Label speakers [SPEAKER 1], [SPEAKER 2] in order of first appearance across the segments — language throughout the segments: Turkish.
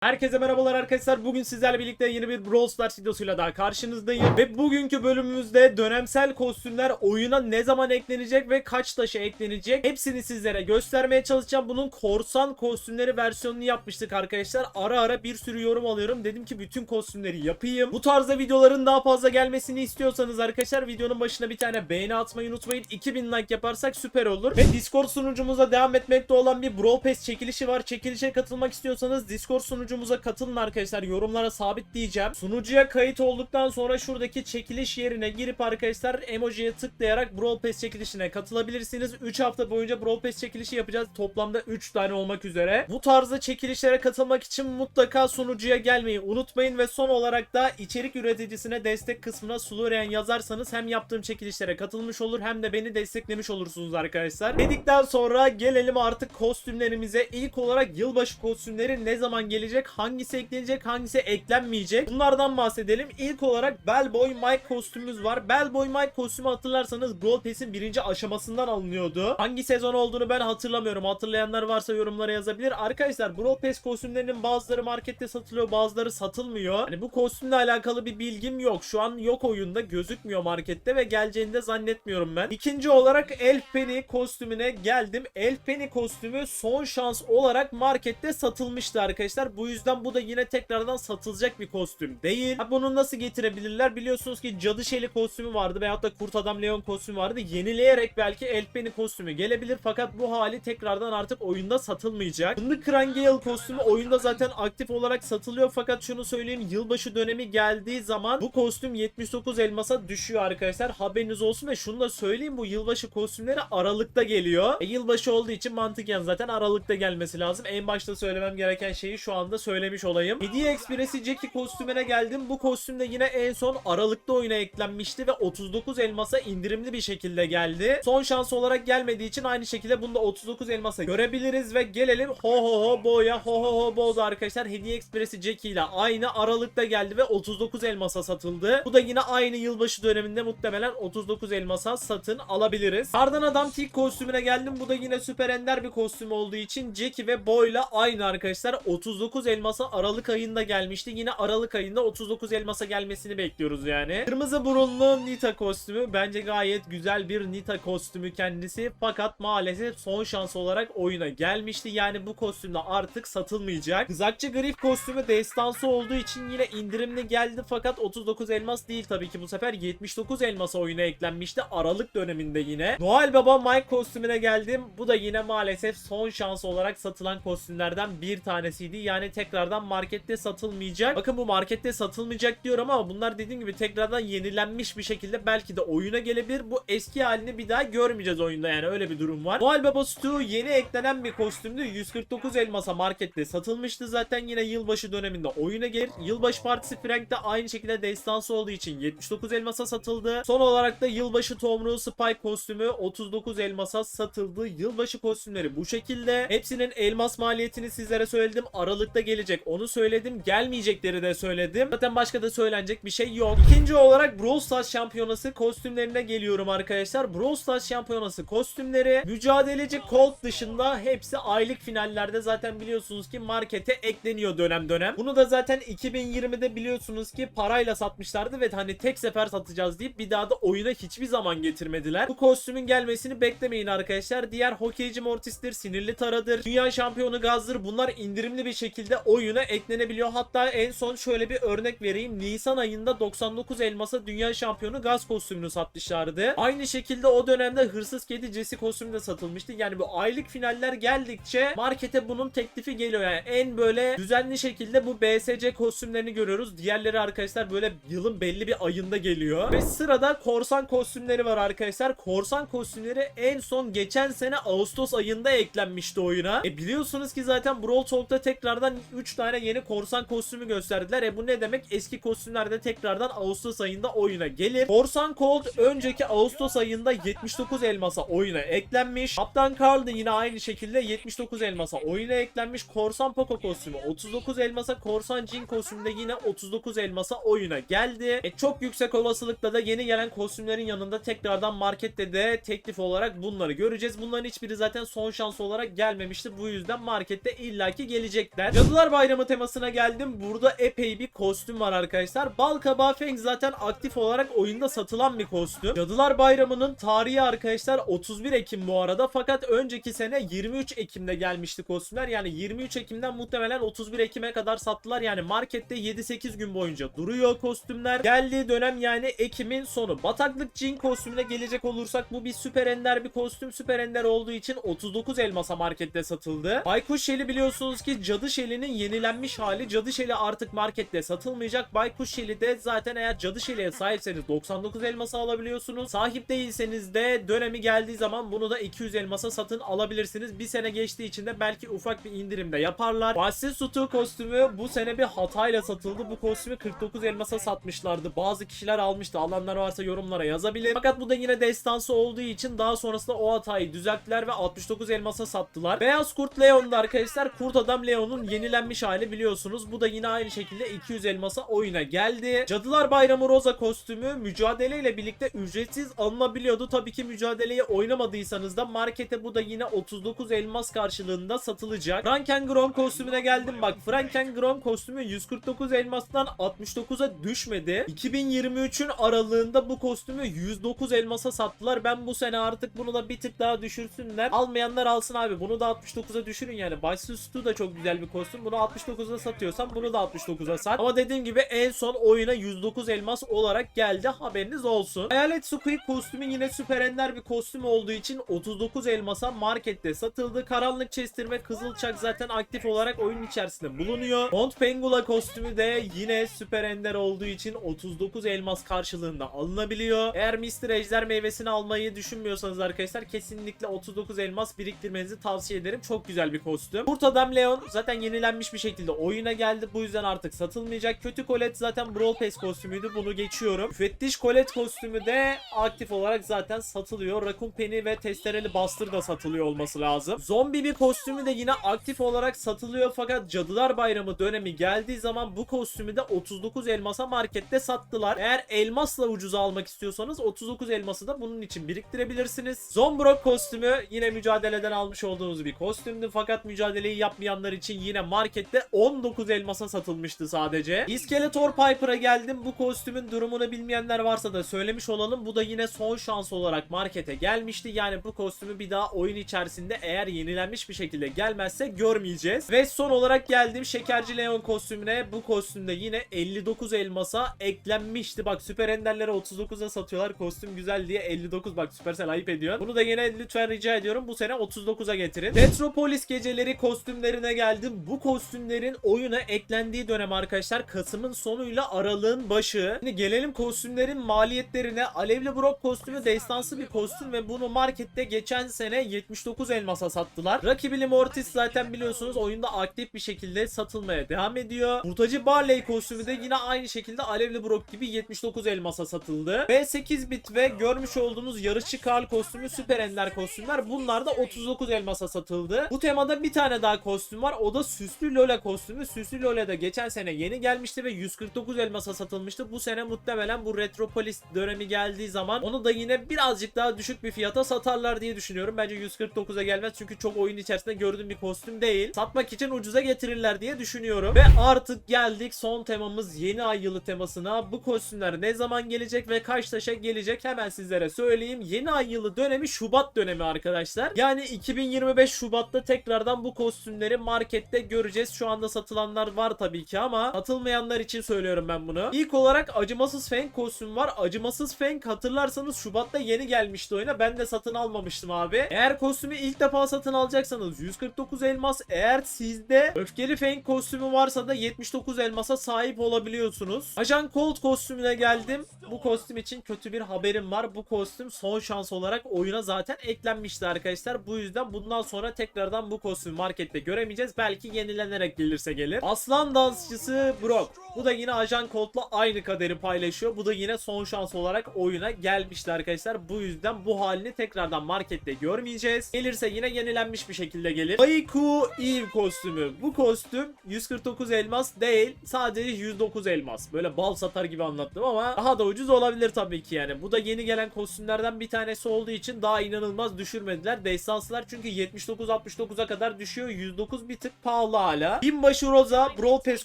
[SPEAKER 1] Herkese merhabalar arkadaşlar. Bugün sizlerle birlikte yeni bir Brawl Stars videosuyla daha karşınızdayım. Ve bugünkü bölümümüzde dönemsel kostümler oyuna ne zaman eklenecek ve kaç taşı eklenecek hepsini sizlere göstermeye çalışacağım. Bunun korsan kostümleri versiyonunu yapmıştık arkadaşlar. Ara ara bir sürü yorum alıyorum. Dedim ki bütün kostümleri yapayım. Bu tarzda videoların daha fazla gelmesini istiyorsanız arkadaşlar videonun başına bir tane beğeni atmayı unutmayın. 2000 like yaparsak süper olur. Ve Discord sunucumuza devam etmekte olan bir Brawl Pass çekilişi var. Çekilişe katılmak istiyorsanız Discord sunucumuza katılın arkadaşlar. Yorumlara sabitleyeceğim. Sunucuya kayıt olduktan sonra şuradaki çekiliş yerine girip arkadaşlar emojiye tıklayarak Brawl Pass çekilişine katılabilirsiniz. 3 hafta boyunca Brawl Pass çekilişi yapacağız. Toplamda 3 tane olmak üzere. Bu tarzda çekilişlere katılmak için mutlaka sunucuya gelmeyi unutmayın ve son olarak da içerik üreticisine destek kısmına Slurian yazarsanız hem yaptığım çekilişlere katılmış olur hem de beni desteklemiş olursunuz arkadaşlar. Dedikten sonra gelelim artık kostümlerimize. İlk olarak yılbaşı kostümleri ne zaman gelecek? Hangisi eklenecek? Hangisi eklenmeyecek? Bunlardan bahsedelim. İlk olarak Bellboy Mike kostümümüz var. Bellboy Mike kostümü hatırlarsanız Brawl Pass'in birinci aşamasından alınıyordu. Hangi sezon olduğunu ben hatırlamıyorum. Hatırlayanlar varsa yorumlara yazabilir. Arkadaşlar Brawl Pass kostümlerinin bazıları markette satılıyor bazıları satılmıyor. Hani bu kostümle alakalı bir bilgim yok. Şu an yok oyunda gözükmüyor markette ve geleceğini de zannetmiyorum ben. İkinci olarak Elf Penny kostümüne geldim. Elf Penny kostümü son şans olarak markette satılmıştı arkadaşlar. Bu yüzden bu da yine tekrardan satılacak bir kostüm değil. Ha, bunu nasıl getirebilirler? Biliyorsunuz ki Cadı Şeli kostümü vardı veyahut da Kurt Adam Leon kostümü vardı. Yenileyerek belki Elf Penny kostümü gelebilir fakat bu hali tekrardan artık oyunda satılmayacak. Fındık Kıran Gale kostümü oyunda zaten aktif olarak satılıyor fakat şunu söyleyeyim yılbaşı dönemi geldiği zaman bu kostüm 79 elmasa düşüyor arkadaşlar. Haberiniz olsun ve şunu da söyleyeyim bu yılbaşı kostümleri Aralık'ta geliyor. E, yılbaşı olduğu için mantıken zaten Aralık'ta gelmesi lazım. En başta söylemem gereken şeyi şu anda söylemiş olayım. Hediye Express'i Jackie kostümüne geldim. Bu kostüm de yine en son Aralık'ta oyuna eklenmişti ve 39 elmasa indirimli bir şekilde geldi. Son şans olarak gelmediği için aynı şekilde bunu da 39 elmasa görebiliriz ve gelelim ho ho ho boya ho ho ho boza arkadaşlar. Hediye Express'i Jackie ile aynı Aralık'ta geldi ve 39 elmasa satıldı. Bu da yine aynı yılbaşı döneminde muhtemelen 39 elmasa satın alabiliriz. Kardan Adam Tik kostümüne geldim. Bu da yine süper ender bir kostüm olduğu için Jackie ve Boy'la aynı arkadaşlar. 39 elmasa Aralık ayında gelmişti. Yine Aralık ayında 39 elmasa gelmesini bekliyoruz yani. Kırmızı burunlu Nita kostümü bence gayet güzel bir Nita kostümü kendisi. Fakat maalesef son şans olarak oyuna gelmişti. Yani bu kostümde artık satılmayacak. Kızakçı Grif kostümü destansı olduğu için yine indirimli geldi fakat 39 elmas değil tabii ki bu sefer 79 elmasa oyuna eklenmişti Aralık döneminde yine. Noel Baba Mike kostümüne geldim. Bu da yine maalesef son şans olarak satılan kostümlerden bir tanesiydi. Yani tekrardan markette satılmayacak. Bakın bu markette satılmayacak diyorum ama bunlar dediğim gibi tekrardan yenilenmiş bir şekilde belki de oyuna gelebilir. Bu eski halini bir daha görmeyeceğiz oyunda yani öyle bir durum var. Noel Baba Stu yeni eklenen bir kostümdü. 149 elmasa markette satılmıştı. Zaten yine yılbaşı döneminde oyuna gelir. Yılbaşı partisi Frank de aynı şekilde destansı olduğu için 79 elmasa satıldı. Son olarak da yılbaşı Tomruğu Spike kostümü 39 elmasa satıldı. Yılbaşı kostümleri bu şekilde. Hepsinin elmas maliyetini sizlere söyledim. Aralıkta gelecek onu söyledim. Gelmeyecekleri de söyledim. Zaten başka da söylenecek bir şey yok. İkinci olarak Brawl Stars şampiyonası kostümlerine geliyorum arkadaşlar. Brawl Stars şampiyonası kostümleri mücadeleci Colt dışında hepsi aylık finallerde zaten biliyorsunuz ki markete ekleniyor dönem dönem. Bunu da zaten 2020'de biliyorsunuz ki parayla satmışlardı ve hani tek sefer satacağız deyip bir daha da oyuna hiçbir zaman getirmediler. Bu kostümün gelmesini beklemeyin arkadaşlar. Diğer hokeyci Mortis'tir, sinirli taradır, dünya şampiyonu Gaz'dır. Bunlar indirimli bir şekilde oyuna eklenebiliyor. Hatta en son şöyle bir örnek vereyim. Nisan ayında 99 elmasa dünya şampiyonu Gaz kostümünü satmışlardı. Aynı şekilde o dönemde hırsız kedi Jesse kostümü de satılmıştı. Yani bu aylık finaller geldikçe markete bunun teklifi geliyor. Yani en böyle düzenli şekilde bu BSC kostümlerini görüyoruz. Diğerleri arkadaşlar böyle yılın belli bir ayında geliyor. Ve sırada korsan kostümleri var arkadaşlar. Korsan kostümleri en son geçen sene Ağustos ayında eklenmişti oyuna. E biliyorsunuz ki zaten Brawl Talk'ta tekrardan 3 tane yeni korsan kostümü gösterdiler. E bu ne demek? Eski kostümler de tekrardan Ağustos ayında oyuna gelir. Korsan Cold önceki Ağustos ayında 79 elmasa oyuna eklenmiş. Kaptan Carl da yine aynı şekilde 79 elmasa oyuna eklenmiş. Korsan Poco kostümü 39 elmasa, Korsan Jin kostümü de yine 39 elmasa oyuna geldi. E çok yüksek olasılıkla da yeni gelen kostümlerin yanında tekrardan markette de teklif olarak bunları göreceğiz. Bunların hiçbiri zaten son şans olarak gelmemişti. Bu yüzden markette illaki gelecekler. Cadı Cadılar Bayramı temasına geldim. Burada epey bir kostüm var arkadaşlar. Balkabağı Feng zaten aktif olarak oyunda satılan bir kostüm. Cadılar Bayramı'nın tarihi arkadaşlar 31 Ekim bu arada. Fakat önceki sene 23 Ekim'de gelmişti kostümler. Yani 23 Ekim'den muhtemelen 31 Ekim'e kadar sattılar. Yani markette 7-8 gün boyunca duruyor kostümler. Geldiği dönem yani Ekim'in sonu. Bataklık Jin kostümüne gelecek olursak bu bir süper ender bir kostüm. Süper ender olduğu için 39 elmasa markette satıldı. Baykuş Şeli biliyorsunuz ki Cadı Şeli'nin yenilenmiş hali. Cadı Şeli artık markette satılmayacak. Baykuş Şeli de zaten eğer Cadı Şeli'ye sahipseniz 99 elmasa alabiliyorsunuz. Sahip değilseniz de dönemi geldiği zaman bunu da 200 elmasa satın alabilirsiniz. Bir sene geçtiği için de belki ufak bir indirimde yaparlar. Bahsi Sutu kostümü bu sene bir hatayla satıldı. Bu kostümü 49 elmasa satmışlardı. Bazı kişiler almıştı. Alanlar varsa yorumlara yazabilir. Fakat bu da yine destansı olduğu için daha sonrasında o hatayı düzelttiler ve 69 elmasa sattılar. Beyaz Kurt Leon'da arkadaşlar Kurt Adam Leon'un yenilenmiş hali biliyorsunuz. Bu da yine aynı şekilde 200 elmasa oyuna geldi. Cadılar Bayramı Roza kostümü mücadeleyle birlikte ücretsiz alınabiliyordu. Tabii ki mücadeleyi oynamadıysanız da markete bu da yine 39 elmas karşılığında satılacak. Frankengron kostümüne geldim bak. Frankengron kostümü 149 elmastan 69'a düşmedi. 2023'ün aralığında bu kostümü 109 elmasa sattılar. Ben bu sene artık bunu da bir tık daha düşürsünler. Almayanlar alsın abi. Bunu da 69'a düşürün yani. Başsüstü da çok güzel bir kostüm. Bunu 69'a satıyorsan bunu da 69'a sat. Ama dediğim gibi en son oyuna 109 elmas olarak geldi. Haberiniz olsun. Hayalet Squid kostümü yine süper ender bir kostüm olduğu için 39 elmasa markette satıldı. Karanlık Chester ve Kızılçak zaten aktif olarak oyun içerisinde bulunuyor. Mont Pengula kostümü de yine süper ender olduğu için 39 elmas karşılığında alınabiliyor. Eğer Mr. Ejder meyvesini almayı düşünmüyorsanız arkadaşlar kesinlikle 39 elmas biriktirmenizi tavsiye ederim. Çok güzel bir kostüm. Kurt Adam Leon zaten yenilenmiş bir şekilde oyuna geldi. Bu yüzden artık satılmayacak. Kötü Colette zaten Brawl Pass kostümüydü. Bunu geçiyorum. Müfettiş Colette kostümü de aktif olarak zaten satılıyor. Raccoon Penny ve Testereli Buster da satılıyor olması lazım. Zombi bir kostümü de yine aktif olarak satılıyor fakat Cadılar Bayramı dönemi geldiği zaman bu kostümü de 39 elmasa markette sattılar. Eğer elmasla ucuza almak istiyorsanız 39 elması da bunun için biriktirebilirsiniz. Zombrock kostümü yine mücadeleden almış olduğunuz bir kostümdü fakat mücadeleyi yapmayanlar için yine markette 19 elmasa satılmıştı sadece. İskeletor Piper'a geldim. Bu kostümün durumunu bilmeyenler varsa da söylemiş olalım. Bu da yine son şans olarak markete gelmişti. Yani bu kostümü bir daha oyun içerisinde eğer yenilenmiş bir şekilde gelmezse görmeyeceğiz. Ve son olarak geldim Şekerci Leon kostümüne. Bu kostümde yine 59 elmasa eklenmişti. Bak Süper Ender'lere 39'a satıyorlar. Kostüm güzel diye 59 bak Supercell ayıp ediyor. Bunu da yine lütfen rica ediyorum. Bu sene 39'a getirin. Metropolis geceleri kostümlerine geldim. Bu kostümlerin oyuna eklendiği dönem arkadaşlar Kasım'ın sonuyla aralığın başı. Şimdi gelelim kostümlerin maliyetlerine. Alevli Brock kostümü destansı bir kostüm ve bunu markette geçen sene 79 elmasa sattılar. Rakibili Mortis zaten biliyorsunuz oyunda aktif bir şekilde satılmaya devam ediyor. Kurtacı Barley kostümü de yine aynı şekilde Alevli Brock gibi 79 elmasa satıldı. Ve 8 bit ve görmüş olduğunuz yarışçı Karl kostümü Süper Ender kostümler bunlar da 39 elmasa satıldı. Bu temada bir tane daha kostüm var. O da Süslü Lola kostümü. Süslü Lola da geçen sene yeni gelmişti ve 149 elmasa satılmıştı. Bu sene muhtemelen bu Retropolis dönemi geldiği zaman onu da yine birazcık daha düşük bir fiyata satarlar diye düşünüyorum. Bence 149'a gelmez çünkü çok oyun içerisinde gördüğüm bir kostüm değil. Satmak için ucuza getirirler diye düşünüyorum. Ve artık geldik son temamız yeni ay yılı temasına. Bu kostümler ne zaman gelecek ve kaç taşa gelecek hemen sizlere söyleyeyim. Yeni ay yılı dönemi Şubat dönemi arkadaşlar. Yani 2025 Şubat'ta tekrardan bu kostümleri markette göreceğiz. Şu anda satılanlar var tabii ki ama satılmayanlar için söylüyorum ben bunu. İlk olarak Acımasız Fang kostüm var. Acımasız Fang hatırlarsanız Şubat'ta yeni gelmişti oyuna. Ben de satın almamıştım abi. Eğer kostümü ilk defa satın alacaksanız 149 elmas. Eğer sizde Öfkeli Fang kostümü varsa da 79 elmasa sahip olabiliyorsunuz. Ajan Colt kostümüne geldim. Bu kostüm için kötü bir haberim var. Bu kostüm son şans olarak oyuna zaten eklenmişti arkadaşlar. Bu yüzden bundan sonra tekrardan bu kostümü markette göremeyeceğiz. Belki yenilenerek gelirse gelir. Aslan dansçısı Brock. Bu da yine Ajan Colt'la aynı kaderi paylaşıyor. Bu da yine son şans olarak oyuna gelmişti arkadaşlar. Bu yüzden bu halini tekrardan markette görmeyeceğiz. Gelirse yine yenilenmiş bir şekilde gelir. Haiku Eve kostümü. Bu kostüm 149 elmas değil. Sadece 109 elmas. Böyle bal satar gibi anlattım ama daha da ucuz olabilir tabii ki yani. Bu da yeni gelen kostümlerden bir tanesi olduğu için daha inanılmaz düşürmediler. Destansılar çünkü 79-69'a kadar düşüyor. 109 bir tık pahalı hala. Binbaşı Rosa Brawl Pass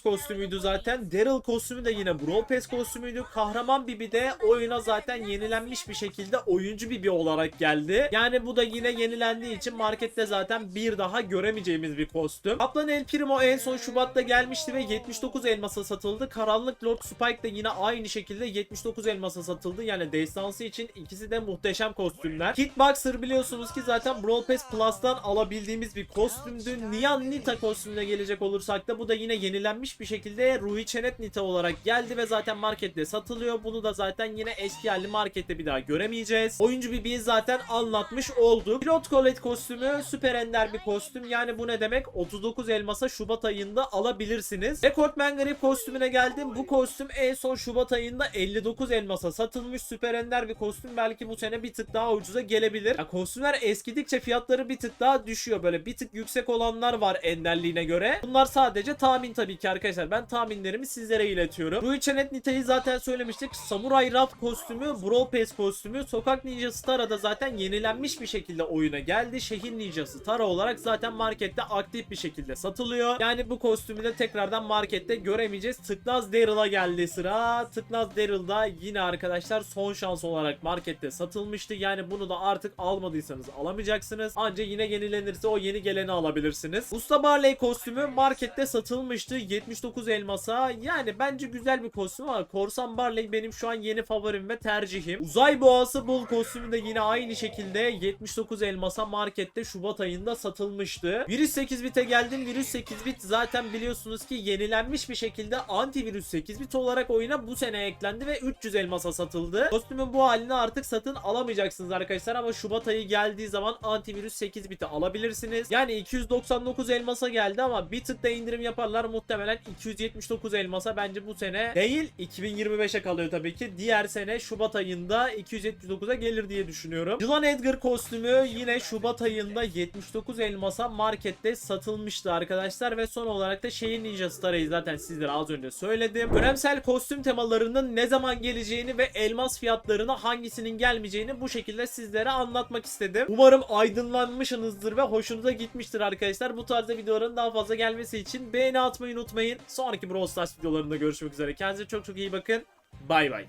[SPEAKER 1] kostümüydü zaten. Daryl kostümü de yine Brawl Pass kostümüydü. Kahraman Bibi de oyuna zaten yenilenmiş bir şekilde oyuncu Bibi olarak geldi. Yani bu da yine yenilendiği için markette zaten bir daha göremeyeceğimiz bir kostüm. Kaplan El Primo en son Şubat'ta gelmişti ve 79 elmasa satıldı. Karanlık Lord Spike de yine aynı şekilde 79 elmasa satıldı. Yani destansı için ikisi de muhteşem kostümler. Hitboxer biliyorsunuz ki zaten Brawl Pass Plus'tan alabildiğimiz bir kostümdü. Nyan Nita kostümüne gelecek olursak da bu da yine yenilenmiş bir şekilde Ruhi Çenet Nita olarak geldi ve zaten markette satılıyor. Bunu da zaten yine eski halli markette bir daha göremeyeceğiz. Oyuncu bir zaten anlatmış olduk. Pilot Colette kostümü süper ender bir kostüm. Yani bu ne demek? 39 elmasa Şubat ayında alabilirsiniz. Recordman Grip kostümüne geldim. Bu kostüm en son Şubat ayında 59 elmasa satılmış süper ender bir kostüm. Belki bu sene bir tık daha ucuza gelebilir. Ya kostümler eskidikçe fiyatları bir tık daha düşüyor. Böyle bir tık yüksek olanlar var enderliğine göre. Bunlar sadece tahmin tabii ki arkadaşlar. Ben tahminlerimi sizlere iletiyorum. Rui Chenet Nita'yı zaten söylemiştik. Samurai Raft kostümü, Brawl Pass kostümü, Sokak Ninjası Tara da zaten yenilenmiş bir şekilde oyuna geldi. Şehir Ninjası Tara olarak zaten markette aktif bir şekilde satılıyor. Yani bu kostümü de tekrardan markette göremeyeceğiz. Tıknaz Daryl'a geldi sıra. Tıknaz Daryl da yine arkadaşlar son şans olarak markette satılmıştı. Yani bunu da artık almadıysanız alamayacaksınız. Anca yine yenilenirse o yeni geleni alabilirsiniz. Usta Barley kostümü markette satılmıştı. 79 elmasa. Yani bence güzel bir kostüm ama Korsan Barley benim şu an yeni favorim ve tercihim. Uzay Boğası Bull kostümü de yine aynı şekilde 79 elmasa markette Şubat ayında satılmıştı. Virüs 8 bite geldim. Virüs 8 bit zaten biliyorsunuz ki yenilenmiş bir şekilde antivirüs 8 bit olarak oyuna bu sene eklendi ve 300 elmasa satıldı. Kostümün bu halini artık satın alamayacaksınız arkadaşlar ama Şubat ayı geldiği zaman antivirüs 8 biti alabilirsiniz. Yani 299 elmasa geldi ama bir tık da indirim yaparlar muhtemelen 279 elmasa bence bu sene değil 2025'e kalıyor tabii ki. Diğer sene Şubat ayında 279'a gelir diye düşünüyorum. Yılan Edgar kostümü yine Şubat ayında 79 elmasa markette satılmıştı arkadaşlar ve son olarak da Şehir Ninja Star'ı zaten sizlere az önce söyledim. Dönemsel kostüm temalarının ne zaman geleceğini ve elmas fiyatlarına hangisinin gelmeyeceğini bu şekilde sizlere anlatmak istedim. Umarım aydınlanmışsınızdır ve hoşunuza gitmiştir arkadaşlar. Bu tarzda videoların daha fazla gelmesi için beğeni atmayı unutmayın. Sonraki Brawl Stars videolarında görüşmek üzere. Kendinize çok çok iyi bakın. Bay bay.